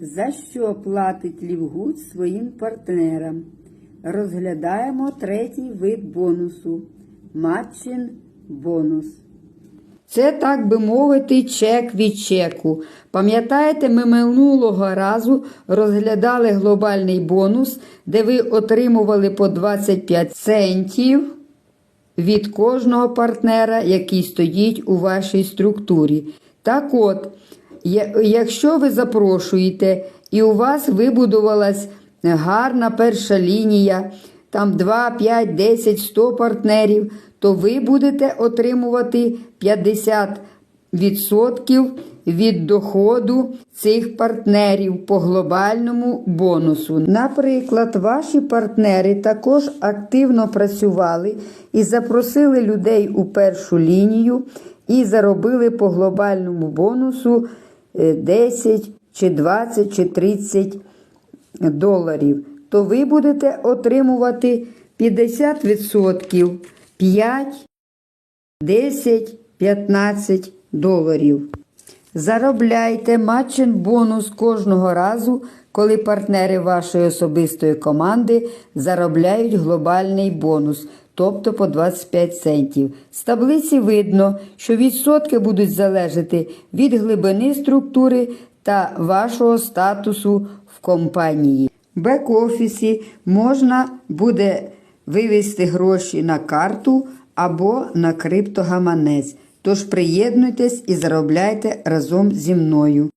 За що платить Лівгуд своїм партнерам? Розглядаємо третій вид бонусу матчин бонус. Це, так би мовити, чек від чеку. Пам'ятаєте, ми минулого разу розглядали глобальний бонус, де ви отримували по 25 центів від кожного партнера, який стоїть у вашій структурі. Так от, якщо ви запрошуєте і у вас вибудувалась гарна перша лінія, там 2, 5, 10, 100 партнерів, то ви будете отримувати 50% від доходу цих партнерів по глобальному бонусу. Наприклад, ваші партнери також активно працювали і запросили людей у першу лінію і заробили по глобальному бонусу 10 чи 20 чи 30 доларів, то ви будете отримувати 50%, 5, 10, 15 доларів. Заробляйте матчин бонус кожного разу, коли партнери вашої особистої команди заробляють глобальний бонус, тобто по 25 центів. З таблиці видно, що відсотки будуть залежати від глибини структури та вашого статусу в компанії. В бек-офісі можна буде вивести гроші на карту або на криптогаманець. Тож приєднуйтесь і заробляйте разом зі мною.